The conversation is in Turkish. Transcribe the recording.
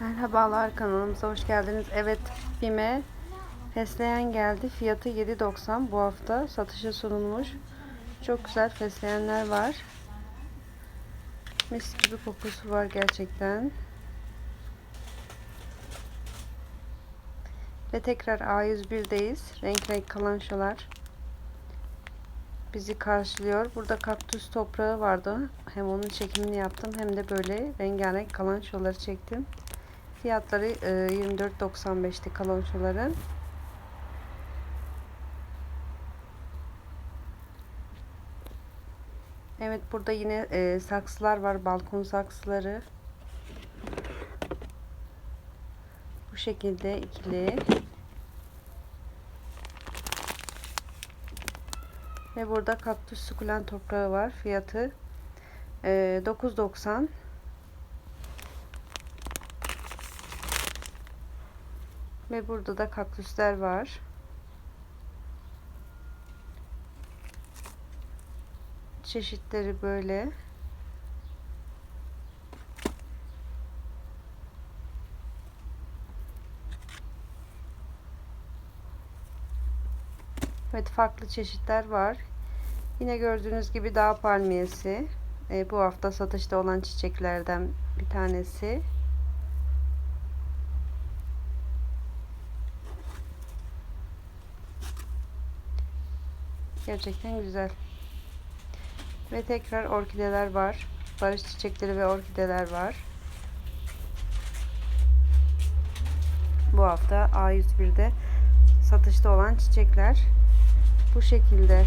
Merhabalar kanalımıza hoş geldiniz. Evet BİM'e fesleğen geldi. Fiyatı 7.90 bu hafta satışa sunulmuş. Çok güzel fesleğenler var. Mis gibi kokusu var gerçekten. Ve tekrar A101'deyiz. Renk renk kalançolar bizi karşılıyor. Burada kaktüs toprağı vardı. Hem onun çekimini yaptım hem de böyle rengarenk kalançoları çektim. Fiyatları e, 24.95'ti kalonçoların. Evet burada yine e, saksılar var. Balkon saksıları. Bu şekilde ikili. Ve burada kaktüs sukulent toprağı var. Fiyatı e, 9.90 Ve burada da kaktüsler var. Çeşitleri böyle. Evet farklı çeşitler var. Yine gördüğünüz gibi dağ palmiyesi. E, bu hafta satışta olan çiçeklerden bir tanesi. Gerçekten güzel. Ve tekrar orkideler var. Barış çiçekleri ve orkideler var. Bu hafta A101'de satışta olan çiçekler bu şekilde.